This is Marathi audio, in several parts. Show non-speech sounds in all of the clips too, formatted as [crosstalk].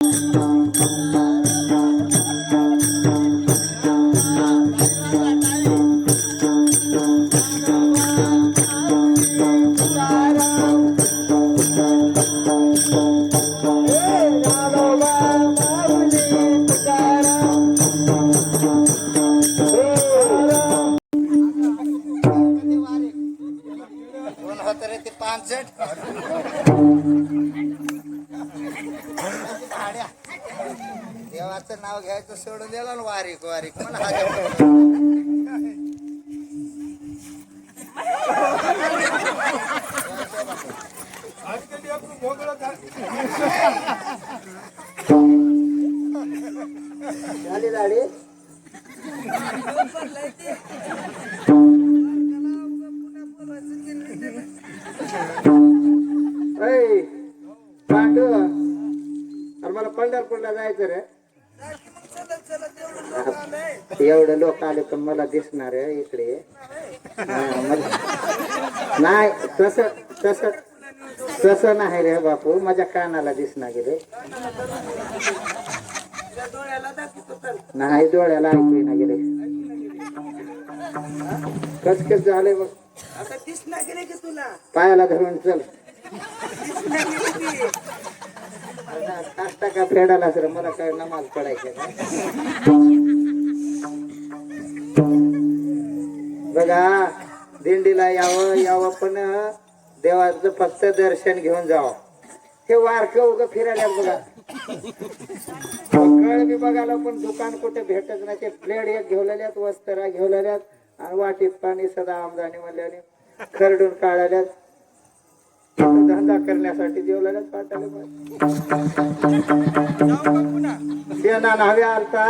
दोन सोडून दिलं ना वारीक वारीक. म्हणा हा. [laughs] झाली पांडू. मला पंढरपूरला जायचं रे. एवढे लोक आले पण मला दिसणार इकडे. नाही तस तस तस नाही रे बापू माझ्या कानाला दिसणार गेले नाही डोळ्याला ऐकू ना गेले. कस कस झाले बघ. गेले की तुला? पायाला धरून चल. की? फेडायला सर मला काय नमाज पडायचे बघा. दिंडीला यावं यावं पण देवाचं फक्त दर्शन घेऊन जावं. हे वारक उग फिरायला बघा. कळ बी बघायला पण दुकान कुठे भेटत नाही. ते प्लेट एक घेवलेल्यात वस्त्रा घेवलेल्यात आणि वाटीत पाणी सदा आमदानी म्हणल्याने खरडून काढाल्यात धंदा करण्यासाठी देवल्यात पाठायला शेणा नावे आलता.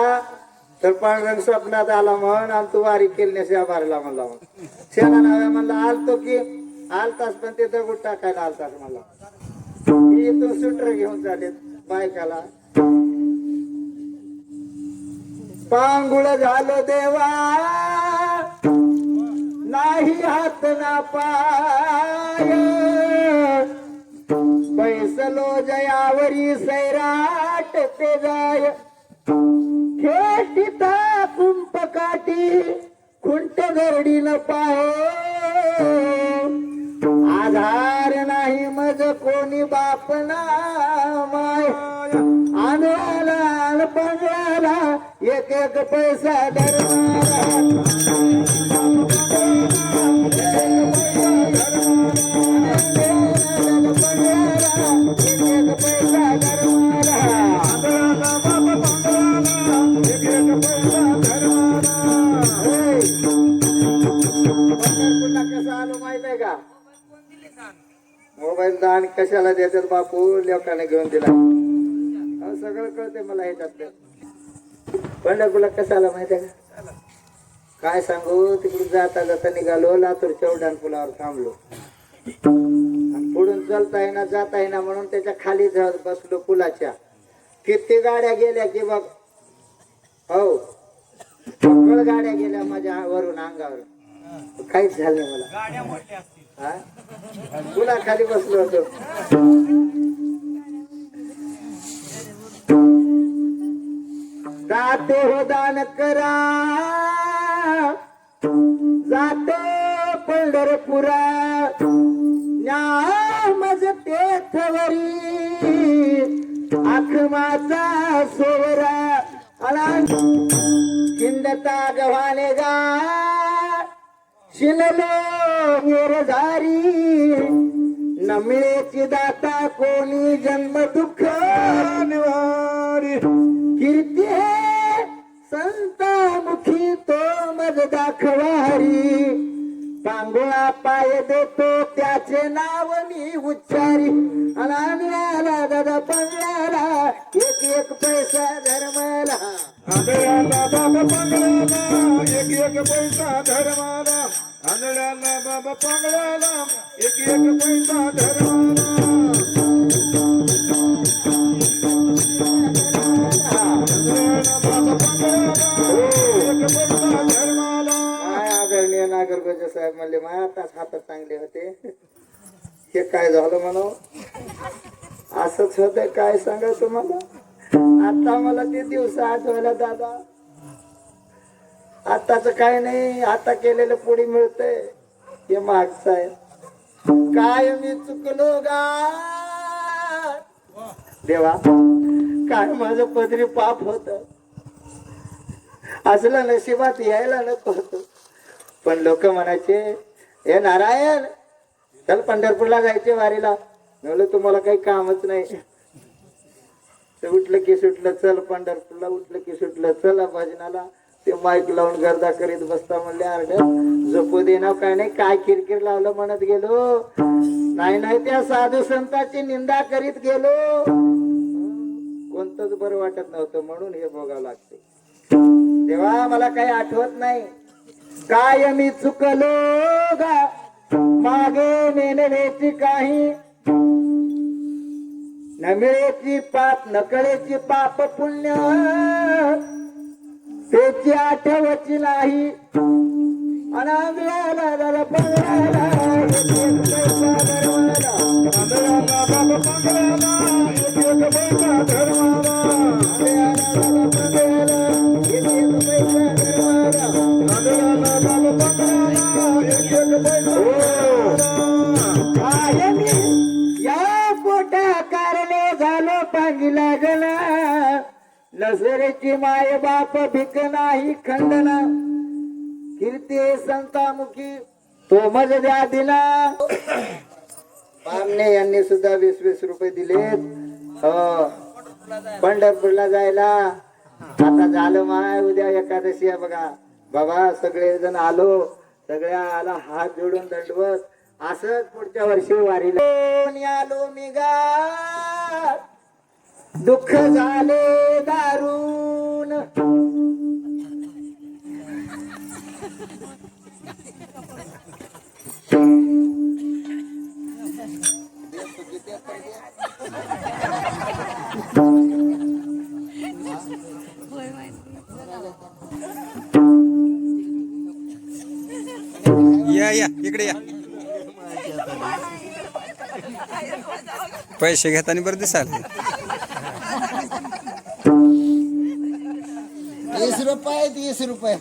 तर पांढरंग स्वप्नात आला म्हण आणि तू वारी केली मारला म्हणला म्हण शेणा नावे म्हणला आलतो की आलतास पण ते दगड टाकायला आलतास मला इथून सुटर घेऊन चालेत बायकाला. पांगुळ झालो देवा नाही हात ना पाय. पैसलो जयावरी सैराट ते जाय. खेटिता कुंपकाठी खुंट गरडी न पाहो। आधार नाही मग कोणी बापना माय आणाला पंगळाला एक एक पैसा धरणारा. कशाला देतात बापू? लोकांना घेऊन दिला. सगळं कळते मला येतात पंढरपूरला कशाला माहिती आहे का? काय सांगू? तिकडून जाता जाता निघालो लातूरच्या उड्डाण पुलावर थांबलो. पुढून चलता येईना जाता येईना म्हणून त्याच्याखाली बसलो पुलाच्या. किती गाड्या गेल्या की बघ. हो. गाड्या गेल्या माझ्या वरून अंगावर. काहीच झालं मला. मला हा? खाली बसलो होतो. जाते हो दान करा. जाते पंढरपुरा. न्यामज तेथवरी आखमाचा सोवरा. आला. चिंदता गव्हाने गा. शिललो मोरझारी नमिळेची दाता कोणी जन्म दुःख कीर्ती संतामुखी तो मज दाखवारी. पांगोळा पाय देतो त्याचे नाव मी उच्चारी. आणि दादा पंगळाला एक एक पैसा धर्माला. आंधळ्याला बाबा पांगळ्याला एक एक पैसा धर्माला. आंधळ्याला बाबा पांगळ्याला एक एक पैसा काय आदरणीय नागरगोजे साहेब म्हणले माझ्या आताच हातात चांगले होते. हे काय झालं म्हणा असंच होत काय सांगा तुम्हाला आता मला ते दिवस आठवायला दादा. आताच काय नाही आता केलेलं पुढे मिळतंय. हे मागच आहे. काय मी चुकलो गा. देवा काय माझं पदरी पाप होत. असलं नशिबात यायला नको होत. पण लोक म्हणायचे हे नारायण चल पंढरपूरला जायचे वारीला. म्हणलं तुम्हाला काही कामच नाही. तर उठलं की सुटलं चल पंढरपूरला. उठलं की सुटलं चला भजनाला. ते माईक लावून गर्दा करीत बसता म्हणले अर्ड झोपू देणार काय नाही काय किरकिर लावलं म्हणत गेलो. नाही नाही त्या साधू संतांची निंदा करीत गेलो. कोणतंच बरं वाटत नव्हतं म्हणून हे बघावं लागते. तेव्हा मला काही आठवत नाही. काय मी चुकलो गा? मागे नेण्याची काही. न मिळेची पाप न कळेची पाप पुण्य. त्याची आठवची नाही. अनामिळाला जरा पगडाला आंधळ्याला नजरेची माय बाप भिक नाही खंडना. कीर्ती संतामुखी तो मज द्या दिला पामने यांनी सुद्धा वीस वीस रुपये दिलेत. हो. पंढरपूरला जायला. आता झालं माय उद्या एकादशी आहे बघा. बाबा सगळे जण आलो. सगळ्या आला हात जोडून दंडवत. असंच पुढच्या वर्षी वारीला. आलो मी गा दुःख झाले. या या इकडे या. पैसे घेताना बरं दिसाल तीस रुपये तीस रुपये.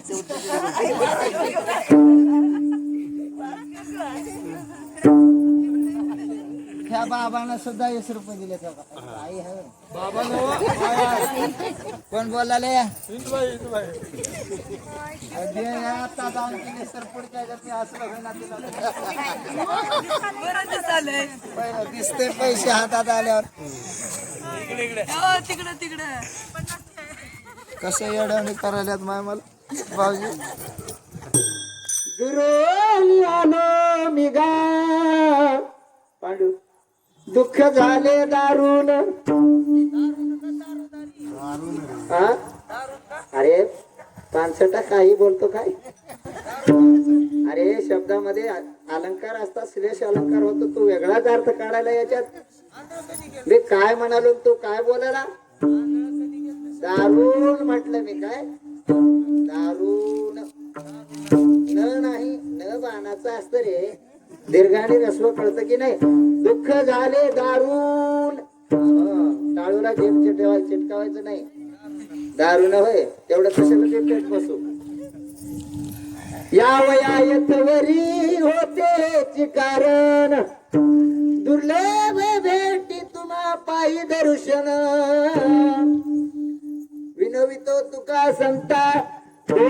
ह्या बाबांना सुद्धा वीस रुपये दिले आई आहे बाबा कोण बोलाले? आता जाऊन केले सर पुढच्या ह्याच्यात असलं होईना तिला. बरं दिसालंय पहिलं दिसते पैसे हातात आल्यावर. हो, तिकडं तिकडं. कसं येडवणी करायल्यात माय मला? भाऊजी. गुरु दुःख झाले दारुण. हा? अरे पानसटा काही बोलतो काय? अरे शब्दामध्ये अलंकार असता श्लेष अलंकार होतो तू वेगळाच अर्थ काढायला याच्यात. मी काय म्हणालो तू काय बोलायला? दारुण म्हटलं मी काय? दारुण. न नाही न बाणाचं असतं रे. दीर्घाने रस्व कळतं की नाही? दुःख झाले दारून टाळूला जेम चिटवाय चिटकावायचं नाही. दारुण होय तेवढं कशाला ते पेट बसू? या वयायत वरी होते कारण. दुर्लभ भेटी तुम्हा पायी दर्शन. विनवितो तुका संता. हो,